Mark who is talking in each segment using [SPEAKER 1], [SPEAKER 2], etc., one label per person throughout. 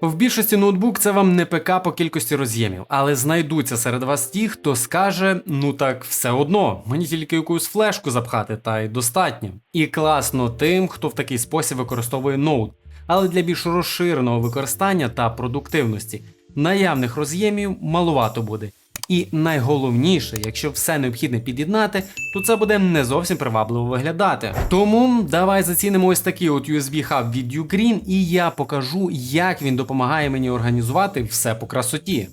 [SPEAKER 1] В більшості ноутбук це вам не ПК по кількості роз'ємів, але знайдуться серед вас ті, хто скаже: ну так все одно, мені тільки якусь флешку запхати, та й достатньо. І класно тим, хто в такий спосіб використовує ноут. Але для більш розширеного використання та продуктивності наявних роз'ємів малувато буде. І найголовніше, якщо все необхідне під'єднати, то це буде не зовсім привабливо виглядати. Тому давай зацінимо ось такий от USB хаб від Ugreen, і я покажу, як він допомагає мені організувати все по красоті.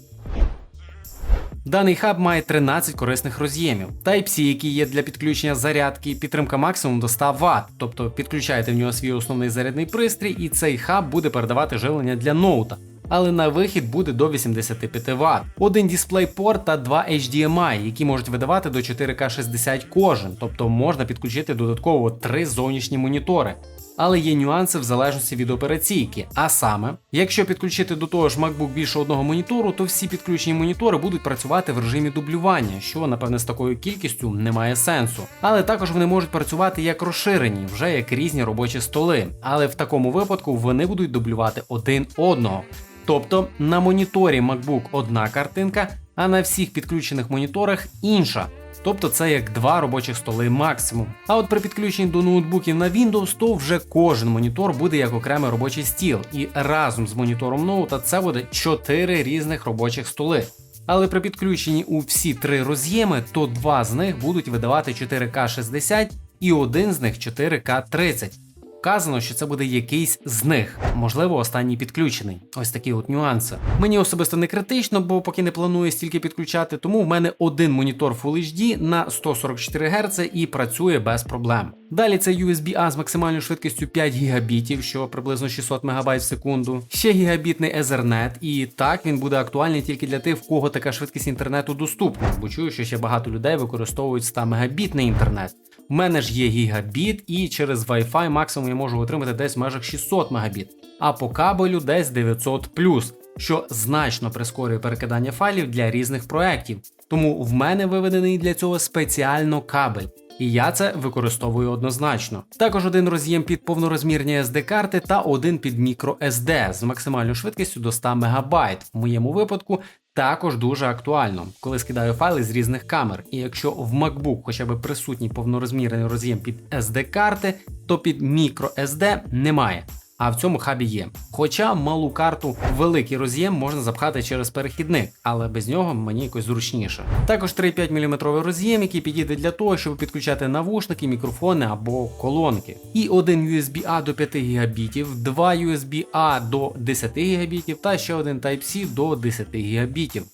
[SPEAKER 1] Даний хаб має 13 корисних роз'ємів. Type-C, який є для підключення зарядки, підтримка максимум до 100 Вт, тобто підключаєте в нього свій основний зарядний пристрій, і цей хаб буде передавати живлення для ноута. Але на вихід буде до 85 Вт. Один DisplayPort та два HDMI, які можуть видавати до 4К 60 кожен, тобто можна підключити додатково три зовнішні монітори. Але є нюанси в залежності від операційки. А саме, якщо підключити до того ж MacBook більше одного монітору, то всі підключені монітори будуть працювати в режимі дублювання, що напевне з такою кількістю не має сенсу. Але також вони можуть працювати як розширені, вже як різні робочі столи. Але в такому випадку вони будуть дублювати один одного. Тобто на моніторі MacBook одна картинка, а на всіх підключених моніторах інша. Тобто це як два робочих столи максимум. А от при підключенні до ноутбуків на Windows, то вже кожен монітор буде як окремий робочий стіл, і разом з монітором ноута це буде 4 різних робочих столи. Але при підключенні у всі три роз'єми, то два з них будуть видавати 4К 60 і один з них 4К 30 вказано, що це буде якийсь з них, можливо, останній підключений. Ось такі от нюанси. Мені особисто не критично, бо поки не планую стільки підключати, тому в мене один монітор Full HD на 144 Гц і працює без проблем. Далі це USB-A з максимальною швидкістю 5 гігабітів, що приблизно 600 МБ в секунду. Ще гігабітний Ethernet, і так він буде актуальний тільки для тих, в кого така швидкість інтернету доступна, бо чую, що ще багато людей використовують 100 мегабітний інтернет. У мене ж є гігабіт, і через Wi-Fi максимум я можу отримати десь в межах 600 Мбіт, а по кабелю десь 900 що значно прискорює перекидання файлів для різних проєктів. Тому в мене виведений для цього спеціально кабель. І я це використовую однозначно. Також один роз'єм під повнорозмірні SD карти та один під microSD з максимальною швидкістю до 100 МБ. В моєму випадку також дуже актуально, коли скидаю файли з різних камер. І якщо в MacBook хоча б присутній повнорозмірний роз'єм під SD карти, то під microSD немає а в цьому хабі є. Хоча малу карту великий роз'єм можна запхати через перехідник, але без нього мені якось зручніше. Також 3,5 мм роз'єм, який підійде для того, щоб підключати навушники, мікрофони або колонки. І один USB-A до 5 ГБ, два USB-A до 10 ГБ та ще один Type-C до 10 ГБ.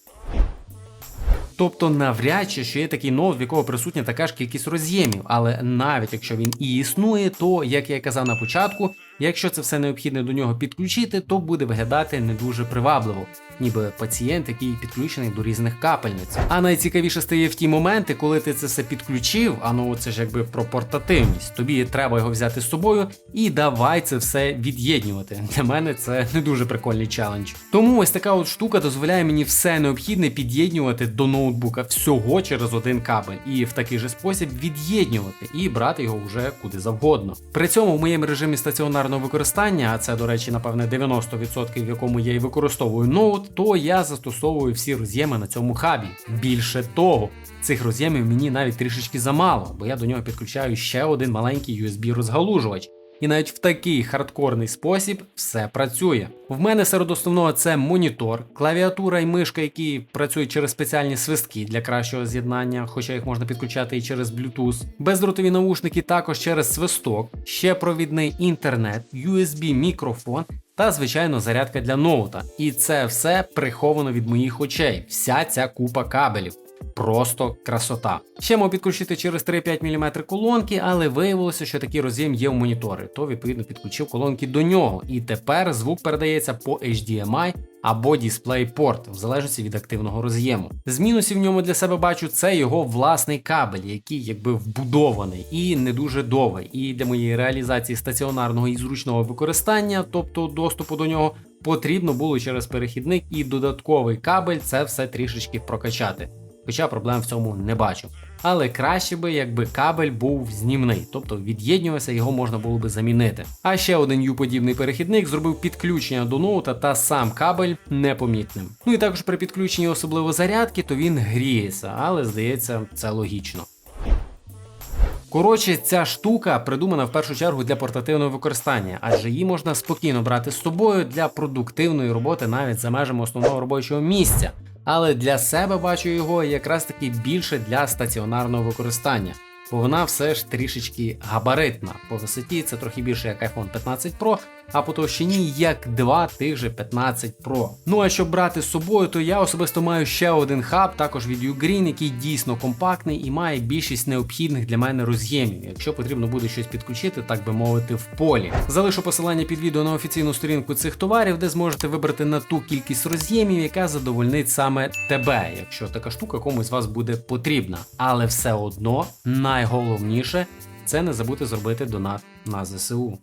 [SPEAKER 1] Тобто навряд чи що є такий ноут, в якого присутня така ж кількість роз'ємів, але навіть якщо він і існує, то як я казав на початку, Якщо це все необхідне до нього підключити, то буде виглядати не дуже привабливо, ніби пацієнт, який підключений до різних капельниць. А найцікавіше стає в ті моменти, коли ти це все підключив, а ну це ж якби про портативність. Тобі треба його взяти з собою і давай це все від'єднювати. Для мене це не дуже прикольний челендж. Тому ось така от штука дозволяє мені все необхідне під'єднювати до ноутбука всього через один кабель, і в такий же спосіб від'єднювати і брати його вже куди завгодно. При цьому в моєму режимі стаціонарного стаціонарного використання, а це, до речі, напевне, 90%, в якому я і використовую ноут, то я застосовую всі роз'єми на цьому хабі. Більше того, цих роз'ємів мені навіть трішечки замало, бо я до нього підключаю ще один маленький USB-розгалужувач. І навіть в такий хардкорний спосіб все працює. В мене серед основного це монітор, клавіатура і мишка, які працюють через спеціальні свистки для кращого з'єднання, хоча їх можна підключати і через Bluetooth. Бездротові наушники також через свисток, ще провідний інтернет, USB мікрофон. Та, звичайно, зарядка для ноута. І це все приховано від моїх очей. Вся ця купа кабелів. Просто красота. Ще мав підключити через 3-5 мм колонки, але виявилося, що такий роз'єм є в монітори, то відповідно підключив колонки до нього. І тепер звук передається по HDMI або DisplayPort, в залежності від активного роз'єму. З мінусів в ньому для себе бачу це його власний кабель, який якби вбудований і не дуже довгий. І для моєї реалізації стаціонарного і зручного використання, тобто доступу до нього, потрібно було через перехідник і додатковий кабель це все трішечки прокачати хоча проблем в цьому не бачу. але краще би, якби кабель був знімний, тобто від'єднювався, його можна було би замінити. А ще один U-подібний перехідник зробив підключення до ноута та сам кабель непомітним. Ну і також при підключенні особливо зарядки, то він гріється, але здається, це логічно. Коротше, ця штука придумана в першу чергу для портативного використання, адже її можна спокійно брати з собою для продуктивної роботи навіть за межами основного робочого місця. Але для себе бачу його якраз таки більше для стаціонарного використання, бо вона все ж трішечки габаритна. По висоті це трохи більше як iPhone 15 Pro, а по товщині як два тих же 15 Pro. Ну а щоб брати з собою, то я особисто маю ще один хаб, також від Ugreen, який дійсно компактний і має більшість необхідних для мене роз'ємів, якщо потрібно буде щось підключити, так би мовити, в полі. Залишу посилання під відео на офіційну сторінку цих товарів, де зможете вибрати на ту кількість роз'ємів, яка задовольнить саме тебе, якщо така штука комусь з вас буде потрібна. Але все одно найголовніше це не забудьте зробити донат на ЗСУ.